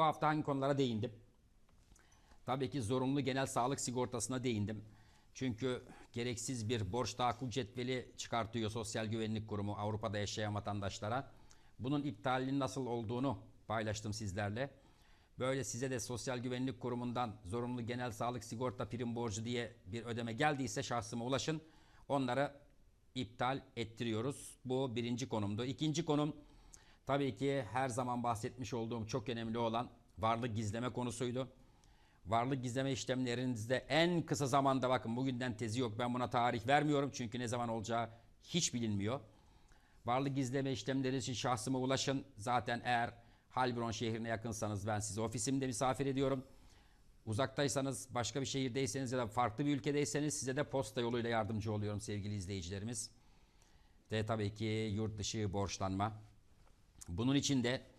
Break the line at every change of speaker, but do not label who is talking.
bu hafta hangi konulara değindim? Tabii ki zorunlu genel sağlık sigortasına değindim. Çünkü gereksiz bir borç tahakkuk cetveli çıkartıyor Sosyal Güvenlik Kurumu Avrupa'da yaşayan vatandaşlara. Bunun iptalinin nasıl olduğunu paylaştım sizlerle. Böyle size de Sosyal Güvenlik Kurumu'ndan zorunlu genel sağlık sigorta prim borcu diye bir ödeme geldiyse şahsıma ulaşın. Onları iptal ettiriyoruz. Bu birinci konumdu. İkinci konum tabii ki her zaman bahsetmiş olduğum çok önemli olan varlık gizleme konusuydu. Varlık gizleme işlemlerinizde en kısa zamanda bakın bugünden tezi yok. Ben buna tarih vermiyorum çünkü ne zaman olacağı hiç bilinmiyor. Varlık gizleme işlemleri için şahsıma ulaşın. Zaten eğer Halbron şehrine yakınsanız ben sizi ofisimde misafir ediyorum. Uzaktaysanız, başka bir şehirdeyseniz ya da farklı bir ülkedeyseniz size de posta yoluyla yardımcı oluyorum sevgili izleyicilerimiz. Ve tabii ki yurt dışı borçlanma. Bunun için de